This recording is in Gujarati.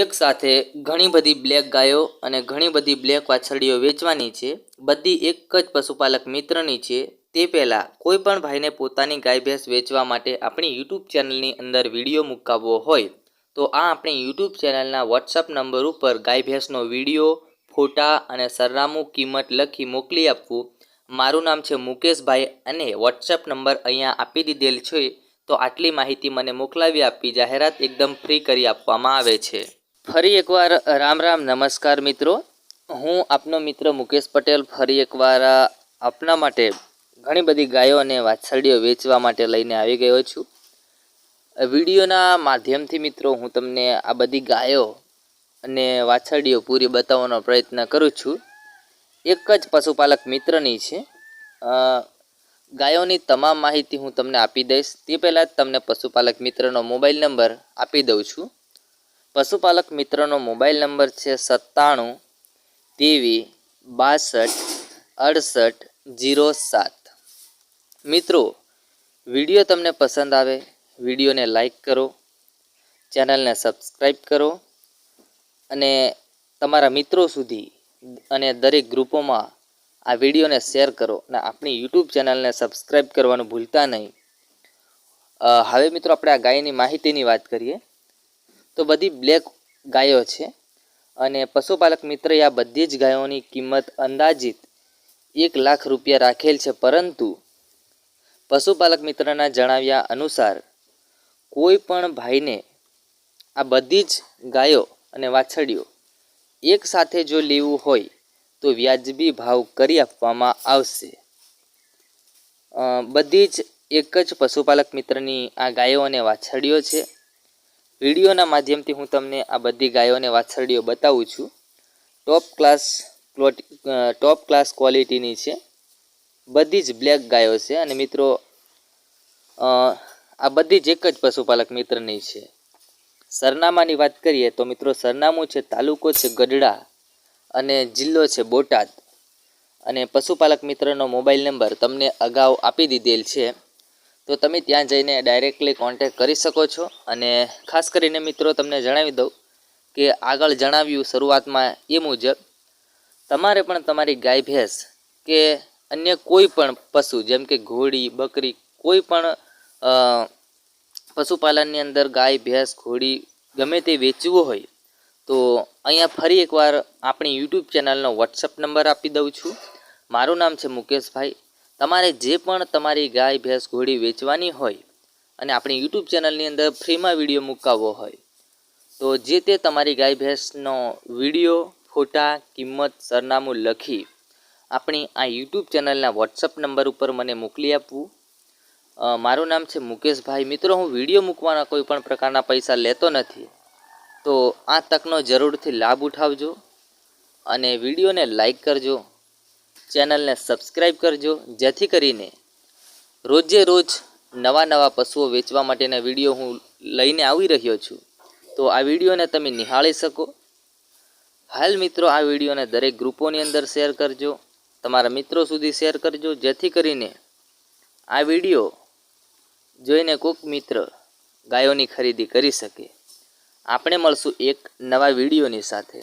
એક સાથે ઘણી બધી બ્લેક ગાયો અને ઘણી બધી બ્લેક વાછરડીઓ વેચવાની છે. બધી એક જ પશુપાલક મિત્રની છે. તે પહેલાં કોઈ પણ ભાઈને પોતાની ગાય ભેંસ વેચવા માટે આપણી યુટ્યુબ ચેનલની અંદર વીડિયો મુકાવવો હોય, તો આ આપણી યુટ્યુબ ચેનલના વોટ્સઅપ નંબર ઉપર ગાય ભેંસનો વીડિયો, ફોટા અને સરનામું કિંમત લખી મોકલી આપવું. મારું નામ છે મુકેશભાઈ અને વોટ્સઅપ નંબર અહીંયા આપી દીધેલ છે. તો આટલી માહિતી મને મોકલાવી આપવી જાહેરાત એકદમ ફ્રી કરી આપવામાં આવે છે. ફરી એકવાર રામ રામ, નમસ્કાર મિત્રો. હું આપનો મિત્ર મુકેશ પટેલ ફરી એકવાર આપના માટે ઘણી બધી ગાયો અને વાછરડીઓ વેચવા માટે લઈને આવી ગયો છું. વિડીયોના માધ્યમથી મિત્રો હું તમને આ બધી ગાયો અને વાછરડીઓ પૂરી બતાવવાનો પ્રયત્ન કરું છું. એક જ પશુપાલક મિત્રની છે. ગાયોની તમામ માહિતી હું તમને આપી દઈશ. તે પહેલાં જ તમને પશુપાલક મિત્રનો મોબાઈલ નંબર આપી દઉં છું. પશુપાલક મિત્રનો મોબાઈલ નંબર છે સત્તાણું તેવી બાસઠ, અડસઠ, જીરો સાત. મિત્રો, વીડિયો તમને પસંદ આવે, વિડીયોને લાઈક કરો, ચેનલને સબસ્ક્રાઈબ કરો, અને તમારા મિત્રો સુધી અને દરેક ગ્રુપોમાં આ વિડીયોને શેર કરો અને આપણી યુટ્યુબ ચેનલને સબસ્ક્રાઈબ કરવાનું ભૂલતા નહીં. હવે મિત્રો આપણે આ ગાયની માહિતીની વાત કરીએ. તો બધી બ્લેક ગાયો છે. અને પશુપાલક મિત્રએ આ બધી જ ગાયોની કિંમત અંદાજિત એક લાખ રૂપિયા રાખેલ છે. પરંતુ પશુપાલક મિત્રના જણાવ્યા અનુસાર કોઈ પણ ભાઈને આ બધી જ ગાયો અને વાછડીઓ એક સાથે જો લેવું હોય તો વ્યાજબી ભાવ કરી આપવામાં આવશે. બધી જ એક જ પશુપાલક મિત્રની આ ગાયો અને વાછડીઓ છે. વિડીયોના માધ્યમથી હું તમને આ બધી ગાયો અને વાછરડીઓ બતાવું છું. ટોપ ક્લાસ ક્લોટ ટોપ ક્લાસ ક્વોલિટીની છે. બધી જ બ્લેક ગાયો છે અને મિત્રો આ બધી જ એક જ પશુપાલક મિત્રની છે. સરનામાની વાત કરીએ તો મિત્રો સરનામું છે, તાલુકો છે ગઢડા અને જિલ્લો છે બોટાદ. અને પશુપાલક મિત્રનો મોબાઈલ નંબર તમને અગાઉ આપી દીધેલ છે. તો તમે ત્યાં જઈને ડાયરેક્ટલી કોન્ટેક કરી શકો છો અને ખાસ કરીને મિત્રો તમને જણાવી દઉં કે આગળ જણાવ્યું શરૂઆતમાં એ મુજબ, તમારે પણ તમારી ગાય ભેંસ કે અન્ય કોઈ પણ પશુ, જેમ કે ઘોડી, બકરી, કોઈ પણ પશુપાલનની અંદર ગાય, ભેંસ, ઘોડી ગમે તે વેચવું હોય, તો અહીંયા ફરી એકવાર આપણી યુટ્યુબ ચેનલનો વોટ્સઅપ નંબર આપી દઉં છું. મારું નામ છે મુકેશભાઈ. તમારે જે પણ તમારી ગાય, ભેંસ, ઘોડી વેચવાની હોય અને આપણી યુટ્યુબ ચેનલની અંદર ફ્રીમાં વીડિયો મૂકાવવો હોય, તો જે તે તમારી ગાય, ભેંસનો વીડિયો, ફોટા, કિંમત, સરનામું લખી આપણી આ યુટ્યુબ ચેનલના વોટ્સઅપ નંબર ઉપર મને મોકલી આપવું. મારું નામ છે મુકેશભાઈ. મિત્રો, હું વીડિયો મૂકવાના કોઈ પણ પ્રકારના પૈસા લેતો નથી, તો આ તકનો જરૂરથી લાભ ઉઠાવજો અને વિડીયોને લાઈક કરજો. ચેનલને સબસ્ક્રાઈબ કરજો, જેથી કરીને રોજે રોજ નવા નવા પશુઓ વેચવા માટેના વીડિયો હું લઈને આવી રહ્યો છું. તો આ વિડીયોને તમે નિહાળી શકો. હાલ મિત્રો, આ વિડીયોને દરેક ગ્રુપોની અંદર શેર કરજો. તમારા મિત્રો સુધી શેર કરજો, જેથી કરીને આ વીડિયો જોઈને કોઈક મિત્ર ગાયોની ખરીદી કરી શકે. આપણે મળશું એક નવા વિડીયોની સાથે.